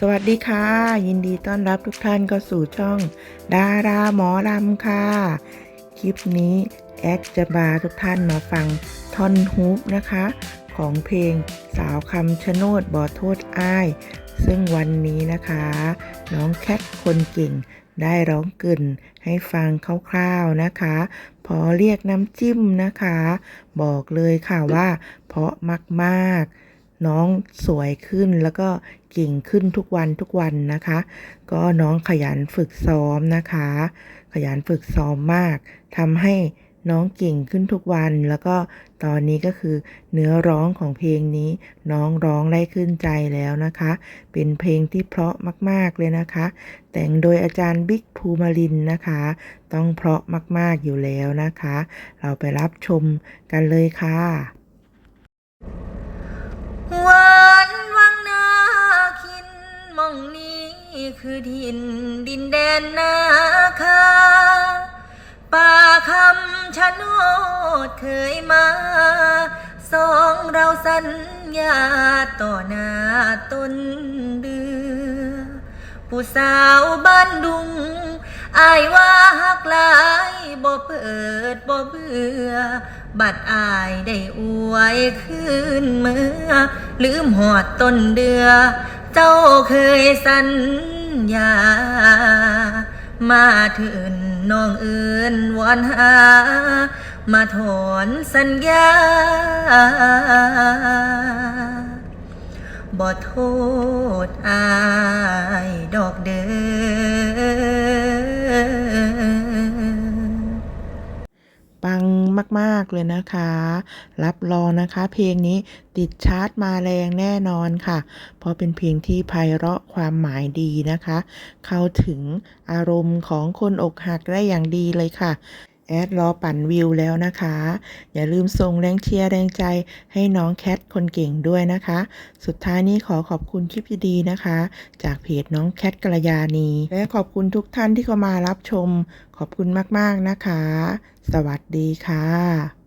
สวัสดีค่ะ ยินดีต้อนรับทุกท่านเข้าสู่ช่อง ดาราหมอลำค่ะ คลิปนี้ แอดจะพาทุกท่านมาฟังท่อนฮุกนะคะ ของเพลงสาวคำชะโนดบอโทษอ้าย ซึ่งวันนี้นะคะ น้องแคทคนเก่งได้ร้องกึ่นให้ฟังคร่าวๆนะคะ พอเรียกน้ำจิ้มนะคะ บอกเลยค่ะว่า เพราะมากๆ น้องสวยขึ้นแล้วก็เก่งขึ้นทุกวันทุกวันนะคะ ก็น้องขยันฝึกซ้อมนะคะ ขยันฝึกซ้อมมากทำให้น้องเก่งขึ้นทุกวัน แล้วก็ตอนนี้ก็คือเนื้อร้องของเพลงนี้ น้องร้องได้ขึ้นใจแล้วนะคะ เป็นเพลงที่เพราะมาก ๆเลยนะคะ แต่งโดยอาจารย์บิ๊กภูมารินนะคะ ต้องเพราะมาก ๆอยู่แล้วนะคะ เราไปรับชมกันเลยค่ะ นนาคา ป่าคำชะโนดเคยมา สองเราสัญญาต่อหน้าต้นเดือ ผู้สาวบ้านดุง อายว่าหักหลายบ่เปิดบ่เบื่อ บัดอายได้อวยขึ้นเมื่อ ลืมหอดต้นเดือ เจ้าเคยสัญ ญา มาถึงน้องเอินวอนหา มาถอนสัญญาบ่โทษอายดอกเด้อ มาก ๆ เลยนะคะ รับรองนะคะ เพลงนี้ติดชาร์ตมาแรงแน่นอนค่ะ เพราะเป็นเพลงที่ไพเราะความหมายดีนะคะ เข้าถึงอารมณ์ของคนอกหักได้อย่างดีเลยค่ะ แอดรอปั่นวิวแล้วนะคะ อย่าลืมส่งแรงเชียร์แรงใจให้น้องแคทคนเก่งด้วยนะคะ สุดท้ายนี้ขอขอบคุณคลิปดีๆนะคะ จากเพจน้องแคทกัลยาณี และขอบคุณทุกท่านที่เข้ามารับชม ขอบคุณมากๆนะคะ สวัสดีค่ะ